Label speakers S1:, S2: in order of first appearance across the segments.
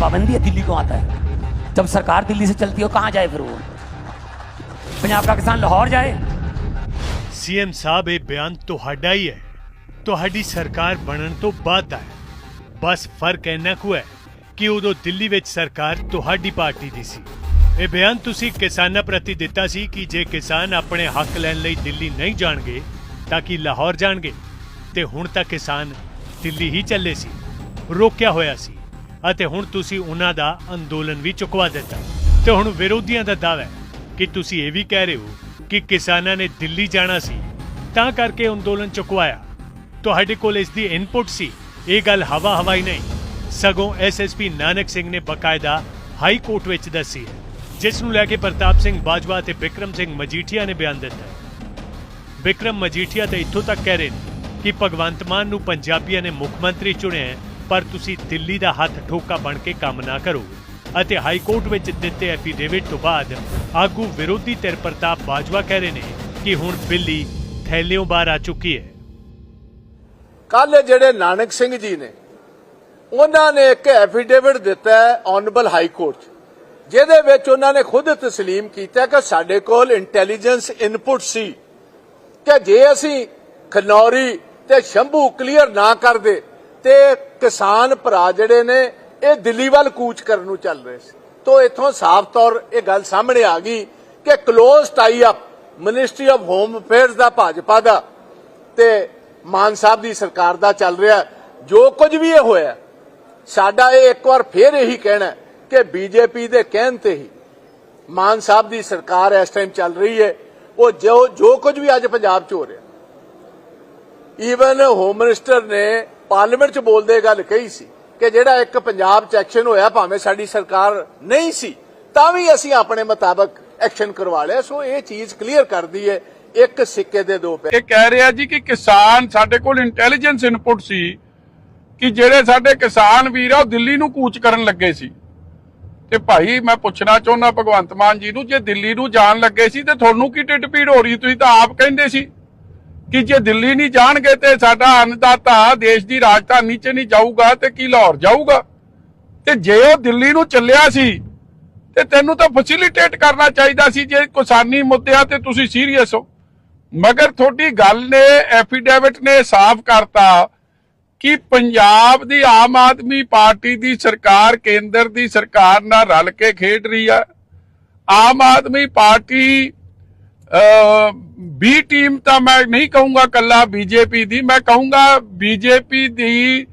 S1: पाबंदी है दिल्ली को आता है जब सरकार दिल्ली से चलती हो कहाँ जाए फिर वो पंजाब का किसान लाहौर जाए
S2: ਸੀਐਮ ਸਾਹਿਬ ਇਹ ਬਿਆਨ ਤੁਹਾਡਾ ਹੀ ਹੈ ਤੁਹਾਡੀ ਸਰਕਾਰ ਬਣਨ ਤੋਂ ਬਾਅਦ ਦਾ ਹੈ ਬਸ ਫਰਕ ਇੰਨਾ ਕੁ ਹੈ ਕਿ ਉਦੋਂ ਦਿੱਲੀ ਵਿੱਚ ਸਰਕਾਰ ਤੁਹਾਡੀ ਪਾਰਟੀ ਦੀ ਸੀ ਇਹ ਬਿਆਨ ਤੁਸੀਂ ਕਿਸਾਨਾਂ ਪ੍ਰਤੀ ਦਿੱਤਾ ਸੀ ਕਿ ਜੇ ਕਿਸਾਨ ਆਪਣੇ ਹੱਕ ਲੈਣ ਲਈ ਦਿੱਲੀ ਨਹੀਂ ਜਾਣਗੇ ਤਾਂ ਕਿ ਲਾਹੌਰ ਜਾਣਗੇ ਤੇ ਹੁਣ ਤਾਂ ਕਿਸਾਨ ਦਿੱਲੀ ਹੀ ਚੱਲੇ ਸੀ ਰੋਕਿਆ ਹੋਇਆ ਸੀ ਅਤੇ ਹੁਣ ਤੁਸੀਂ ਉਹਨਾਂ ਦਾ ਅੰਦੋਲਨ ਵੀ ਚੁਕਵਾ ਦਿੱਤਾ। ਤੇ ਹੁਣ ਵਿਰੋਧੀਆਂ ਦਾ ਦਾਅਵਾ ਹੈ ਕਿ ਤੁਸੀਂ ਇਹ ਵੀ ਕਹਿ ਰਹੇ ਹੋ ਕਿ ਕਿਸਾਨਾਂ ਨੇ ਦਿੱਲੀ ਜਾਣਾ ਸੀ ਤਾਂ ਕਰਕੇ ਅੰਦੋਲਨ ਚੁਕਵਾਇਆ। ਤੁਹਾਡੇ ਕੋਲ ਇਸ ਦੀ ਇਨਪੁਟ ਸੀ ਇਹ ਗੱਲ ਹਵਾ ਹਵਾਈ ਨਹੀਂ। ਸਗੋਂ ਐਸਐਸਪੀ ਨਾਨਕ ਸਿੰਘ ਨੇ ਬਕਾਇਦਾ ਹਾਈ ਕੋਰਟ ਵਿੱਚ ਦੱਸੀ ਹੈ ਜਿਸ ਨੂੰ ਲੈ ਕੇ ਪ੍ਰਤਾਪ ਸਿੰਘ ਬਾਜਵਾ ਤੇ ਵਿਕਰਮ ਸਿੰਘ ਮਜੀਠੀਆ ਨੇ ਬਿਆਨ ਦਿੱਤਾ ਹੈ। ਵਿਕਰਮ ਮਜੀਠੀਆ ਤਾਂ ਇੱਥੋਂ ਤੱਕ ਕਹਿ ਰਹੇ ਨੇ ਕਿ ਭਗਵੰਤ ਮਾਨ ਨੂੰ ਪੰਜਾਬੀਆਂ ਨੇ ਮੁੱਖ ਮੰਤਰੀ ਚੁਣਿਆ ਹੈ, ਪਰ ਤੁਸੀਂ ਦਿੱਲੀ ਦਾ ਹੱਥ ਠੋਕਾ ਬਣ ਕੇ ਕੰਮ ਨਾ ਕਰੋ ਅਤੇ ਹਾਈ ਕੋਰਟ ਵਿੱਚ ਦਿੱਤੇ ਐਫੀਡੇਵਿਟ ਤੋਂ ਬਾਅਦ ਆਗੂ ਵਿਰੋਧੀ ਧਿਰ ਪ੍ਰਤਾਪ ਬਾਜਵਾ ਕਹਿ ਰਹੇ ਨੇ ਕਿ ਹੁਣ ਬਿੱਲੀ ਥੈਲਿਓਂ ਬਾਹਰ ਆ ਚੁੱਕੀ ਹੈ।
S3: ਕੱਲ ਜਿਹੜੇ ਨਾਨਕ ਸਿੰਘ ਜੀ ਨੇ ਉਹਨਾਂ ਨੇ ਇੱਕ ਐਫੀਡੇਵਿਟ ਦਿੱਤਾ ਹੈ ਆਨਰੇਬਲ ਹਾਈ ਕੋਰਟ 'ਚ, ਜਿਹਦੇ ਵਿੱਚ ਉਹਨਾਂ ਨੇ ਖੁਦ ਤਸਲੀਮ ਕੀਤਾ ਕਿ ਸਾਡੇ ਕੋਲ ਇੰਟੈਲੀਜੈਂਸ ਇਨਪੁਟ ਸੀ ਕਿ ਜੇ ਅਸੀਂ ਖਨੌਰੀ ਤੇ ਸ਼ੰਭੂ ਕਲੀਅਰ ਨਾ ਕਰਦੇ ਤੇ ਕਿਸਾਨ ਭਰਾ ਜਿਹੜੇ ਨੇ, ਇਹ ਦਿੱਲੀ ਵੱਲ ਕੂਚ ਕਰਨ ਨੂੰ ਚੱਲ ਰਹੇ ਸੀ। ਤੋਂ ਇਥੋਂ ਸਾਫ਼ ਤੌਰ ਇਹ ਗੱਲ ਸਾਹਮਣੇ ਆ ਗਈ ਕਿ close tie up ministry of home affairs ਦਾ ਭਾਜਪਾ ਦਾ ਤੇ ਮਾਨ ਸਾਹਿਬ ਦੀ ਸਰਕਾਰ ਦਾ ਚੱਲ ਰਿਹਾ। ਜੋ ਕੁਝ ਵੀ ਇਹ ਹੋਇਆ, ਸਾਡਾ ਇਹ ਇੱਕ ਵਾਰ ਫੇਰ ਇਹੀ ਕਹਿਣਾ ਹੈ ਕਿ ਬੀਜੇਪੀ ਦੇ ਕਹਿਣ ਤੇ ਹੀ ਮਾਨ ਸਾਹਿਬ ਦੀ ਸਰਕਾਰ ਇਸ ਟਾਈਮ ਚੱਲ ਰਹੀ ਹੈ। ਉਹ ਜੋ ਜੋ ਕੁਝ ਵੀ ਅੱਜ ਪੰਜਾਬ 'ਚ ਹੋ ਰਿਹਾ। ਈਵਨ ਹੋਮ ਮਿਨਿਸਟਰ ਨੇ ਪਾਰਲੀਮੈਂਟ 'ਚ ਬੋਲਦੇ ਇਹ ਗੱਲ ਕਹੀ ਸੀ ਕਿ ਜਿਹੜਾ ਇੱਕ ਪੰਜਾਬ 'ਚ ਐਕਸ਼ਨ ਹੋਇਆ ਭਾਵੇਂ ਸਾਡੀ ਸਰਕਾਰ ਨਹੀਂ ਸੀ, ਤਾਂ ਵੀ ਅਸੀਂ ਆਪਣੇ ਮੁਤਾਬਕ ਐਕਸ਼ਨ ਕਰਵਾ ਲਿਆ। ਸੋ ਇਹ ਚੀਜ਼ ਕਲੀਅਰ ਕਰਦੀ ਹੈ, ਇੱਕ ਸਿੱਕੇ ਦੇ ਦੋ ਪਹਿਲੂ
S4: ਇਹ ਕਹਿ ਰਿਹਾ ਜੀ ਕਿ ਕਿਸਾਨ ਸਾਡੇ ਕੋਲ ਇੰਟੈਲੀਜੈਂਸ ਇਨਪੁਟ ਸੀ ਕਿ ਜਿਹੜੇ ਸਾਡੇ ਕਿਸਾਨ ਵੀਰ ਆ, ਉਹ ਦਿੱਲੀ ਨੂੰ ਕੂਚ ਕਰਨ ਲੱਗੇ ਸੀ। ਤੇ ਭਾਈ, ਮੈਂ ਪੁੱਛਣਾ ਚਾਹੁੰਦਾ ਭਗਵੰਤ ਮਾਨ ਜੀ ਨੂੰ, ਜੇ ਦਿੱਲੀ ਨੂੰ ਜਾਣ ਲੱਗੇ ਸੀ ਤੇ ਤੁਹਾਨੂੰ ਕੀ ਢਿੱਡ ਪੀੜ ਹੋ ਰਹੀ? ਤੁਸੀਂ ਤਾਂ ਆਪ ਕਹਿੰਦੇ ਸੀ। ਕਿ ਜੇ ਦਿੱਲੀ ਨਹੀਂ ਜਾਣਗੇ ਤੇ ਸਾਡਾ ਅੰਨਦਾਤਾ ਦੇਸ਼ ਦੀ ਰਾਜਧਾਨੀ 'ਚ ਨਹੀਂ ਜਾਊਗਾ ਤੇ ਕੀ ਲਾਹੌਰ ਜਾਊਗਾ? ਤੇ ਜੇ ਉਹ ਦਿੱਲੀ ਨੂੰ ਚੱਲਿਆ ਸੀ, ਤੇ ਤੈਨੂੰ ਤਾਂ ਫੈਸਿਲਿਟੇਟ ਕਰਨਾ ਚਾਹੀਦਾ ਸੀ ਜੇ ਕਿਸਾਨੀ ਮੁੱਦਿਆਂ ਤੇ ਤੁਸੀਂ ਸੀਰੀਅਸ ਹੋ। ਮਗਰ ਤੁਹਾਡੀ ਗੱਲ ਨੇ ਐਫੀਡੇਵਿਟ ਨੇ ਸਾਫ਼ ਕਰਤਾ ਕਿ ਪੰਜਾਬ ਦੀ ਆਮ ਆਦਮੀ ਪਾਰਟੀ ਦੀ ਸਰਕਾਰ, ਕੇਂਦਰ ਦੀ ਸਰਕਾਰ ਨਾਲ ਰਲ ਕੇ ਖੇਡ ਰਹੀ ਆ। Aam Aadmi party B team ਤਾਂ ਮੈਂ ਨਹੀਂ ਕਹੂੰਗਾ ਕੱਲਾ ਬੀਜੇਪੀ ਦੀ, ਮੈਂ ਕਹੂੰਗਾ ਬੀਜੇਪੀ ਦੀ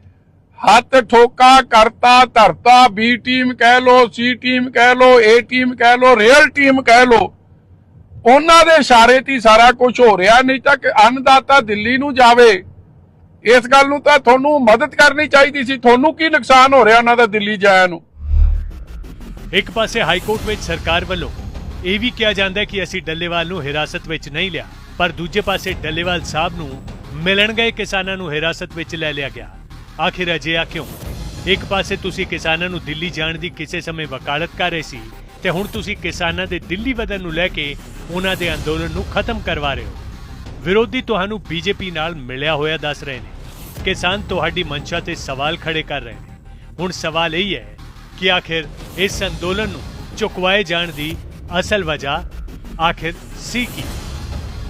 S4: ਹੱਥ ਠੋਕਾ, ਕਰਤਾ, ਧਰਤਾ ਬੀ ਟੀਮ ਕਹਿ ਲੋ ਸੀ ਟੀਮ ਕਹਿ ਲੋ ਏ ਟੀਮ ਕਹਿ ਲੋ ਰੀਅਲ ਟੀਮ ਕਹਿ ਲੋ ਉਹਨਾਂ ਦੇ ਇਸ਼ਾਰੇ ਤੇ ਸਾਰਾ ਕੁਝ ਹੋ ਰਿਹਾ, ਨਹੀਂ ਤਾਂ ਅੰਨਦਾਤਾ ਦਿੱਲੀ ਨੂੰ ਜਾਵੇ। ਇਸ ਗੱਲ ਨੂੰ ਤਾਂ ਤੁਹਾਨੂੰ ਮਦਦ ਕਰਨੀ ਚਾਹੀਦੀ ਸੀ, ਤੁਹਾਨੂੰ ਕੀ ਨੁਕਸਾਨ ਹੋ ਰਿਹਾ ਉਹਨਾਂ ਦਾ ਦਿੱਲੀ ਜਾਇਆ ਨੂੰ?
S2: ਇੱਕ ਪਾਸੇ ਹਾਈ ਕੋਰਟ ਵਿੱਚ ਸਰਕਾਰ ਵੱਲੋਂ ਇਹ ਵੀ ਕਿਹਾ ਜਾਂਦਾ ਹੈ ਕਿ ਅਸੀਂ ਡੱਲੇਵਾਲ ਨੂੰ ਹਿਰਾਸਤ ਵਿੱਚ ਨਹੀਂ ਲਿਆ, ਪਰ ਦੂਜੇ ਪਾਸੇ ਡੱਲੇਵਾਲ ਸਾਹਿਬ ਨੂੰ ਮਿਲਣ ਗਏ ਕਿਸਾਨਾਂ ਨੂੰ ਹਿਰਾਸਤ ਵਿੱਚ ਲੈ ਲਿਆ ਗਿਆ। ਆਖਿਰ ਅਜਿਹਾ ਕਿਉਂ? ਇੱਕ ਪਾਸੇ ਤੁਸੀਂ ਕਿਸਾਨਾਂ ਨੂੰ ਦਿੱਲੀ ਜਾਣ ਦੀ ਕਿਸੇ ਸਮੇਂ ਵਕਾਲਤ ਕਰ ਰਹੇ ਸੀ, ਤੇ ਹੁਣ ਤੁਸੀਂ ਕਿਸਾਨਾਂ ਦੇ ਦਿੱਲੀ ਵਧਣ ਨੂੰ ਲੈ ਕੇ ਉਹਨਾਂ ਦੇ ਅੰਦੋਲਨ ਨੂੰ ਖਤਮ ਕਰਵਾ ਰਹੇ ਹੋ। ਵਿਰੋਧੀ ਤੁਹਾਨੂੰ ਬੀਜੇਪੀ ਨਾਲ ਮਿਲਿਆ ਹੋਇਆ ਦੱਸ ਰਹੇ ਨੇ। ਕਿਸਾਨ ਤੁਹਾਡੀ ਮਨਸ਼ਾ ਤੇ ਸਵਾਲ ਖੜੇ ਕਰ ਰਹੇ ਨੇ। ਹੁਣ ਸਵਾਲ ਇਹ ਹੈ ਕਿ ਆਖਿਰ ਇਸ ਅੰਦੋਲਨ ਨੂੰ ਚੁਕਵਾਏ ਜਾਣ ਦੀ ਅਸਲ ਵਜ੍ਹਾ ਆਖਿਰ ਸੀ ਕੀ?